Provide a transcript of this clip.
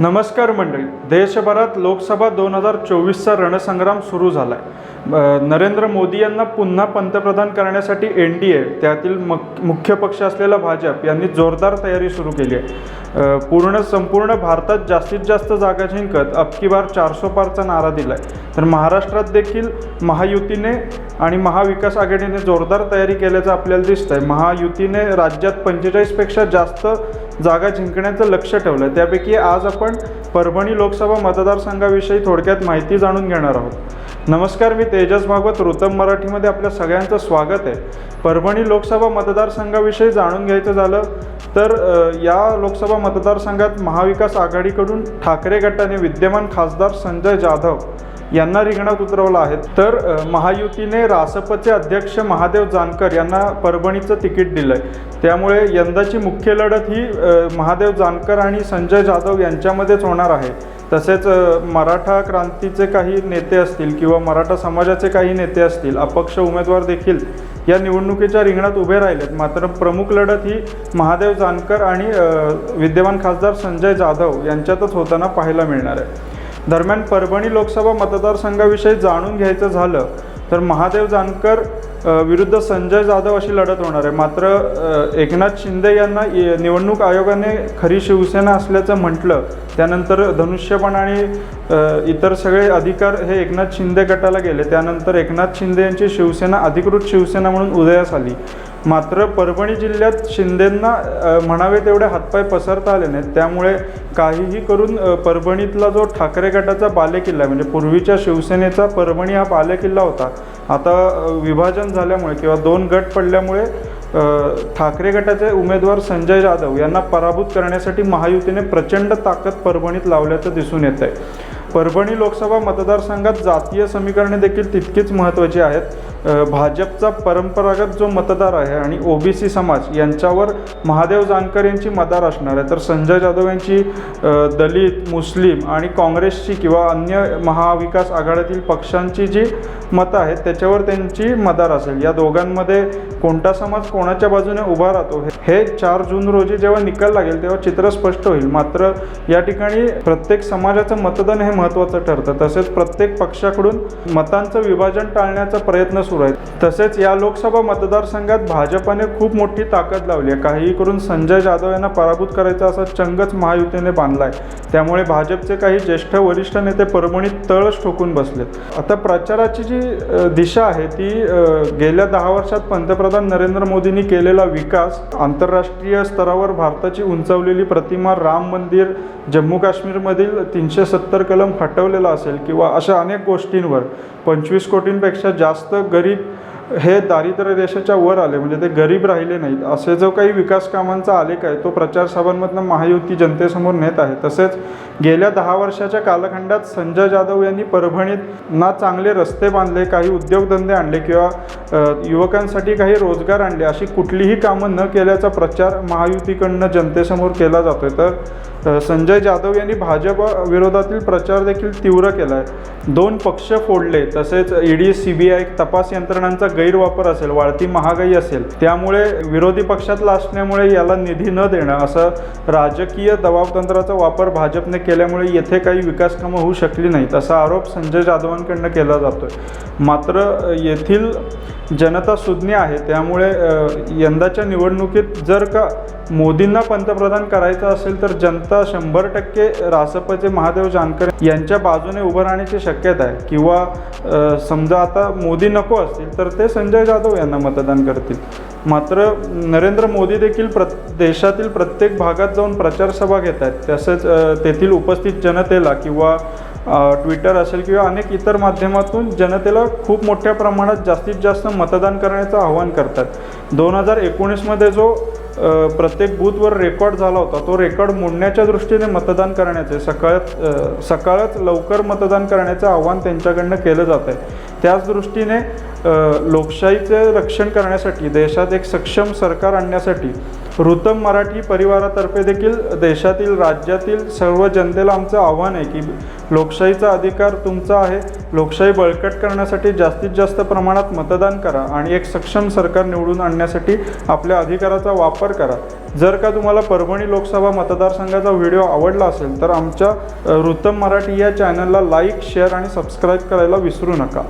नमस्कार मंडळी. देशभरात लोकसभा दोन हजार चोवीसचा रणसंग्राम सुरू झाला आहे नरेंद्र मोदी यांना पुन्हा पंतप्रधान करण्यासाठी एन डी ए त्यातील मक मुख्य पक्ष असलेला भाजप यांनी जोरदार तयारी सुरू केली आहे. पूर्ण संपूर्ण भारतात जास्तीत जास्त जागा जिंकत अबकी बार चारसो पारचा नारा दिला आहे तर महाराष्ट्रात देखील महायुतीने आणि महाविकास आघाडीने जोरदार तयारी केल्याचं आपल्याला दिसतं आहे महायुतीने राज्यात पंचेचाळीसपेक्षा जास्त जागा जिंकण्याचं लक्ष ठेवलं. आहे त्यापैकी आज आपण परभणी लोकसभा मतदारसंघाविषयी थोडक्यात माहिती जाणून घेणार आहोत. नमस्कार मी तेजस भागवत रुतम मराठीमध्ये आपल्या सगळ्यांचं स्वागत आहे. परभणी लोकसभा मतदारसंघाविषयी जाणून घ्यायचं झालं तर या लोकसभा मतदारसंघात महाविकास आघाडीकडून ठाकरे गटाने विद्यमान खासदार संजय जाधव यांना रिंगणात उतरवलं आहे. तर महायुतीने रासपचे अध्यक्ष महादेव जानकर यांना परभणीचं तिकीट दिलं आहे त्यामुळे यंदाची मुख्य लढत ही महादेव जानकर आणि संजय जाधव यांच्यामध्येच होणार आहे. तसेच मराठा क्रांतीचे काही नेते असतील किंवा मराठा समाजाचे काही नेते असतील अपक्ष उमेदवार देखील या निवडणुकीच्या रिंगणात उभे राहिलेत. मात्र प्रमुख लढत ही महादेव जानकर आणि विद्यमान खासदार संजय जाधव यांच्यातच होताना पाहायला मिळणार आहे. दरम्यान परभणी लोकसभा मतदारसंघाविषयी जाणून घ्यायचं झालं तर महादेव जानकर विरुद्ध संजय जाधव अशी लढत होणार आहे. मात्र एकनाथ शिंदे यांना निवडणूक आयोगाने खरी शिवसेना असल्याचं म्हटलं. त्यानंतर धनुष्यबाण आणि इतर सगळे अधिकार हे एकनाथ शिंदे गटाला गेले. त्यानंतर एकनाथ शिंदे यांची शिवसेना अधिकृत शिवसेना म्हणून उदयास आली. मात्र परभणी जिल्ह्यात शिंदेंना म्हणावे तेवढे हातपाय पसरता आले नाहीत. त्यामुळे काहीही करून परभणीतला जो ठाकरे गटाचा बालेकिल्ला म्हणजे पूर्वीच्या शिवसेनेचा परभणी हा बालेकिल्ला होता आता विभाजन झाल्यामुळे किंवा दोन गट पडल्यामुळे ठाकरे गटाचे उमेदवार संजय जाधव यांना पराभूत करण्यासाठी महायुतीने प्रचंड ताकद परभणीत लावल्याचं दिसून येत आहे परभणी लोकसभा मतदारसंघात जातीय समीकरणे देखील तितकीच महत्त्वाची आहेत. भाजपचा परंपरागत जो मतदार आहे आणि ओबीसी समाज यांच्यावर महादेव जानकर यांची मदार असणार आहे. तर संजय जाधव यांची दलित मुस्लिम आणि काँग्रेसची किंवा अन्य महाविकास आघाडीतील पक्षांची जी मतं आहेत त्याच्यावर त्यांची मदार असेल. या दोघांमध्ये कोणता समाज कोणाच्या बाजूने उभा राहतो हे- हे चार जून रोजी जेव्हा निकाल लागेल तेव्हा चित्र स्पष्ट होईल. मात्र या ठिकाणी प्रत्येक समाजाचं मतदान हे महत्त्वाचं ठरतं. तसेच प्रत्येक पक्षाकडून मतांचं विभाजन टाळण्याचा प्रयत्न सुरू आहे तसेच या लोकसभा मतदारसंघात भाजपाने खूप मोठी ताकद लावली आहे. काहीही करून संजय जाधव यांना पराभूत करायचा असा चंगच महायुतीने बांधला आहे त्यामुळे भाजपचे काही ज्येष्ठ वरिष्ठ नेते परभणीत तळच ठोकून बसलेत. आता प्रचाराची जी दिशा आहे ती गेल्या दहा वर्षात पंतप्रधान नरेंद्र मोदींनी केलेला विकास आंतरराष्ट्रीय स्तरावर भारताची उंचावलेली प्रतिमा राम मंदिर जम्मू काश्मीरमधील तीनशे सत्तर कलम हटवलेला असेल किंवा अशा अनेक गोष्टींवर पंचवीस कोटींपेक्षा जास्त गरीब गरीब हे दारिद्र्य रेषेच्या वर आले म्हणजे ते गरीब राहिले नाहीत. असे जो काही विकास कामांचा आलेख आहे तो प्रचार सभांमधनं महायुती जनतेसमोर नेत आहे. तसेच गेल्या दहा वर्षाच्या कालखंडात संजय जाधव यांनी परभणीत ना चांगले रस्ते बांधले काही उद्योगधंदे आणले किंवा युवकांसाठी काही रोजगार आणले अशी कुठलीही कामं न केल्याचा प्रचार महायुतीकडनं जनतेसमोर केला जातोय. तर संजय जाधव यांनी भाजप विरोधातील प्रचार देखील तीव्र केला आहे दोन पक्ष फोडले तसेच ईडी सी बी आय तपास यंत्रणांचा गैरवापर असेल वाढती महागाई असेल त्यामुळे विरोधी पक्षातला असल्यामुळे याला निधी न देणं असं राजकीय दबावतंत्राचा वापर भाजपने केला केल्यामुळे येथे काही विकासकामं होऊ शकली नाहीत असा आरोप संजय जाधवांकडनं केला जातो आहे मात्र येथील जनता सुज्ञ आहे त्यामुळे यंदाच्या निवडणुकीत जर का मोदींना पंतप्रधान करायचं असेल तर जनता शंभर टक्के रासपचे महादेव जानकर यांच्या बाजूने उभं राहण्याची शक्यता आहे. किंवा समजा आता मोदी नको असतील तर ते संजय जाधव यांना मतदान करतील. मात्र नरेंद्र मोदी देखील प्र देशातील प्रत्येक भागात जाऊन प्रचारसभा घेत आहेत. तसंच तेथील उपस्थित जनतेला किंवा ट्विटर असेल किंवा अनेक इतर माध्यमातून जनतेला खूप मोठ्या प्रमाणात जास्तीत जास्त मतदान करण्याचं आवाहन करतात. दोन हजार एकोणीसमध्ये जो प्रत्येक बूथवर रेकॉर्ड झाला होता. तो रेकॉर्ड मोडण्याच्या दृष्टीने मतदान करण्याचे सकाळत सकाळच लवकर मतदान करण्याचं आव्हान त्यांच्याकडनं केलं जात आहे त्याच दृष्टीने लोकशाहीचे रक्षण करण्यासाठी देशात एक सक्षम सरकार आणण्यासाठी ऋतम मराठी परिवारातर्फे देखील देशातील राज्यातील सर्व जनतेला आमचं आव्हान आहे की लोकशाहीचा अधिकार तुमचा आहे. लोकशाही बळकट करण्यासाठी जास्तीत जास्त प्रमाणात मतदान करा आणि एक सक्षम सरकार निवडून आणण्यासाठी आपल्या अधिकाराचा वापर करा. जर का तुम्हाला परभणी लोकसभा मतदारसंघाचा व्हिडिओ आवडला असेल तर आमच्या ऋतम मराठी या चॅनलला लाईक शेअर आणि सबस्क्राईब करायला विसरू नका.